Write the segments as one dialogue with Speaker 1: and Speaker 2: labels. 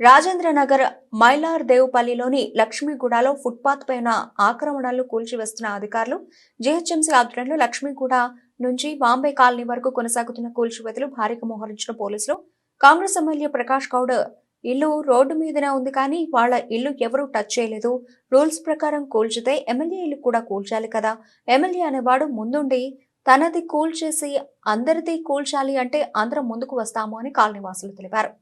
Speaker 1: రాజేంద్ర నగర్ మైలార్ దేవుపల్లిలోని లక్ష్మీగూడలో ఫుట్పాత్ పైన ఆక్రమణలు కూల్చివేస్తున్న అధికారులు జీహెచ్ఎంసీ ఆధ్వర్యంలో లక్ష్మీగూడ నుంచి బాంబే కాలనీ వరకు కొనసాగుతున్న కూల్చివేతలు భారీగా మోహరించిన పోలీసులు. కాంగ్రెస్ ఎమ్మెల్యే ప్రకాష్ గౌడ్ ఇల్లు రోడ్డు మీదనే ఉంది కానీ వాళ్ళ ఇల్లు ఎవరూ టచ్ చేయలేదు. రూల్స్ ప్రకారం కూల్చితే ఎమ్మెల్యే ఇల్లు కూడా కూల్చాలి కదా. ఎమ్మెల్యే అనేవాడు ముందుండి తనది కూల్చేసి అందరిది కూల్చాలి అంటే అందరం ముందుకు వస్తాము అని కాలనీవాసులు తెలిపారు.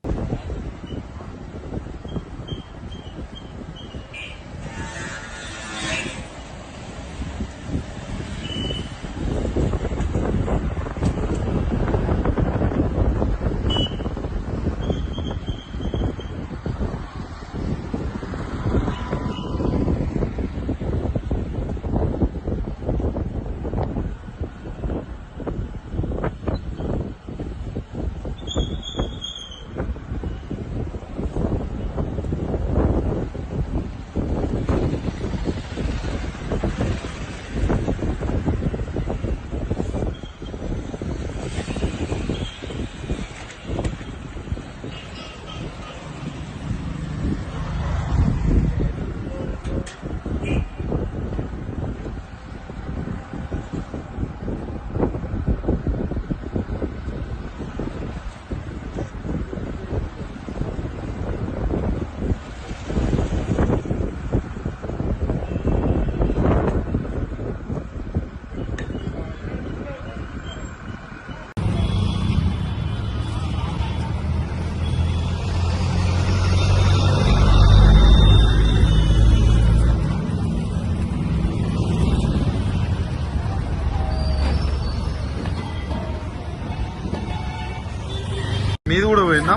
Speaker 2: మీది కూడా పోయిందా?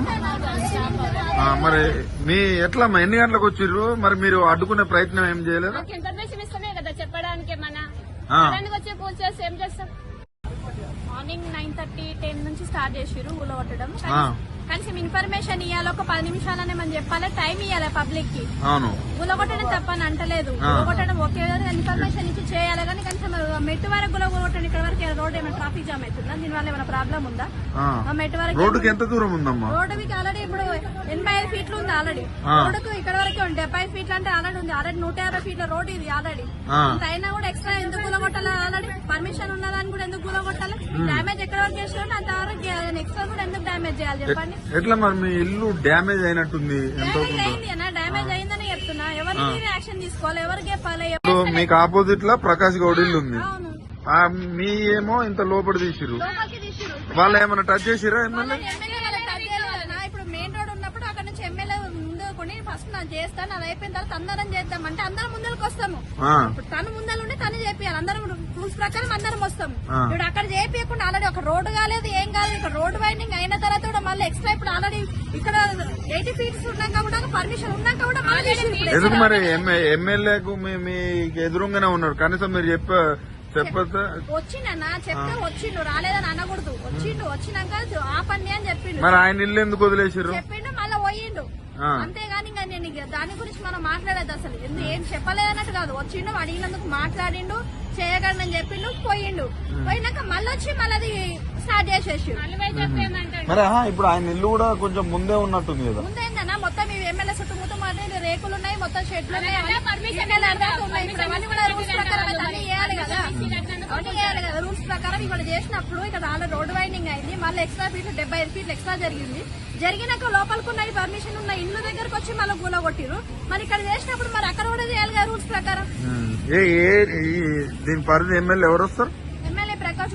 Speaker 2: మరి మీ ఎట్లా? ఎన్ని గంటలకు వచ్చిర్రు? మరి మీరు అడ్డుకునే ప్రయత్నం ఏం చేయలేదు?
Speaker 3: ఇన్ఫర్మేషన్ ఇస్తామే కదా చెప్పడానికి మన వచ్చి కూల్ చేసి ఏం చేస్తాం? మార్నింగ్ నైన్ థర్టీ టెన్ నుంచి స్టార్ట్ చేసిర్రు ఊళ్ళో కొట్టడం. కనీసం ఇన్ఫర్మేషన్ ఇవ్వాలి ఒక పది నిమిషాలనే మనం చెప్పాలి టైం ఇవ్వాలి పబ్లిక్కి.
Speaker 2: అవును.
Speaker 3: గుల కొట్టడం తప్పని అంటలేదు.
Speaker 2: ఆ.
Speaker 3: గుల కొట్టడం ఒకే ఇన్ఫర్మేషన్ ఇచ్చి చేయాలి కానీ కనీసం మెట్టు వరకు గుల కొట్టడం ఇక్కడ వరకు రోడ్ ఏమైనా ట్రాఫిక్ జామ్ అవుతుందా? దీనివల్ల ఏమైనా ప్రాబ్లం ఉందా? వరకు
Speaker 2: రోడ్డుకి ఎంత దూరం ఉందమ్మా?
Speaker 3: రోడ్డు మీకు ఆల్రెడీ ఇప్పుడు ఎనభై ఐదు ఫీట్లు ఉంది ఆల్రెడీ.
Speaker 2: ఆ.
Speaker 3: రోడ్డుకు ఇక్కడ వరకే డెబ్బై ఐదు ఫీట్లు అంటే ఆల్రెడీ ఉంది. ఆల్రెడీ నూట యాభై ఫీట్ల రోడ్ ఇది ఆల్రెడీ. అయినా కూడా ఎక్స్ట్రా ఎందుకు కూలగొట్టాలి? ఆల్రెడీ పర్మిషన్ ఉన్నదాన్ని కూడా ఎందుకు కూలగొట్టాలి? డ్యామేజ్ ఎక్కడ వరకు చేసినా అంతవరకు ఎక్స్ట్రా కూడా ఎందుకు డ్యామేజ్ చేయాలి చెప్పండి?
Speaker 2: ఎట్లా మరి మీ ఇల్లు డ్యామేజ్ అయినట్టుంది?
Speaker 3: డ్యామేజ్ అయిందని చెప్తున్నా. ఎవరు యాక్షన్ తీసుకోవాలి? ఎవరు చెప్పాలి
Speaker 2: మీకు ఆపోజిట్లో ప్రకాష్ గౌడ్ ఇల్లు ఉంది. మీ ఏమో ఇంత లోపల తీసిరు వాళ్ళు ఏమైనా టచ్ చేసిరా ఎమ్మెల్యే?
Speaker 3: ఎమ్మెల్యే వాళ్ళకి టచ్ చేయాలన్నా ఇప్పుడు మెయిన్ రోడ్ ఉన్నప్పుడు అక్కడ నుంచి ఎమ్మెల్యే ముందు కొని ఫస్ట్ నేను చేస్తాను అది అయిపోయిన తర్వాత అందరం చేద్దాం. అంటే అందరం ముందరకు వస్తాము. తను చేపియాలి. అందరం రూల్స్ ప్రకారం అందరం. ఇప్పుడు అక్కడ ఆల్రెడీ ఒక రోడ్డు కాలేదు ఏం కాలేదు. ఇక్కడ రోడ్డు వైండింగ్ అయిన తర్వాత కూడా మళ్ళీ ఎక్స్ట్రా ఇప్పుడు ఆల్రెడీ ఇక్కడ ఎయిటీ ఫీట్స్ ఉన్నాక కూడా పర్మిషన్ ఉన్నాక కూడా
Speaker 2: ఎందుకు మరి ఎమ్మెల్యేకు మీ మీకు ఎదురుగానే ఉన్నారు? కనీసం మీరు చెప్ప చెప్పొద్దా?
Speaker 3: వచ్చిండన్నా చెప్తే వచ్చిండు రాలేదని అనకూడదు. వచ్చిండు వచ్చినాక ఆపండి అని చెప్పిండు.
Speaker 2: మరి ఆయన ఇల్లు ఎందుకు
Speaker 3: చెప్పిండు మళ్ళీ పోయిండు. అంతేగాని ఇంకా నేను దాని గురించి మనం మాట్లాడేది అసలు. ఎందు ఏం చెప్పలేదన్నట్టు కాదు. వచ్చిండు అడిగినందుకు మాట్లాడిండు చేయగలనని చెప్పిండు పోయిండు. పోయినాక మళ్ళీ వచ్చి మళ్ళీ అది స్టార్ట్ చేసేసి
Speaker 2: మరి ఇప్పుడు ఆయన ఇల్లు కూడా కొంచెం ముందే ఉన్నట్టుంది కదా.
Speaker 3: ముందేందన్నా మొత్తం ఇవి ఎమ్మెల్యే చుట్టుముట్టు మాట్లాడి రేకులు ఉన్నాయి మొత్తం చెట్లు ఉన్నాయి. అవన్నీ కూడా రూల్స్ ప్రకారం అయితే అన్ని చేయాలి కదా. అవన్నీ చేయాలి కదా. రూల్స్ ప్రకారం ఇక్కడ చేసినప్పుడు ఇక్కడ ఆల్రెడీ రోడ్ వైండింగ్ అయింది. మళ్ళీ ఎక్స్ట్రా ఫీట్లు డెబ్బై ఐదు ఫీట్లు ఎక్స్ట్రా జరిగింది. జరిగినాక లోపలికి ఉన్న పర్మిషన్ ఉన్న ఇల్లు దగ్గరకు వచ్చి మళ్ళీ గూల కొట్టిరు మరి ఇక్కడ చేసినప్పుడు మరి అక్కడ కూడా చేయాలి కదా రూల్స్ ప్రకారం?
Speaker 2: దీని పరిధి ఎమ్మెల్యే ఎవరు వస్తారు?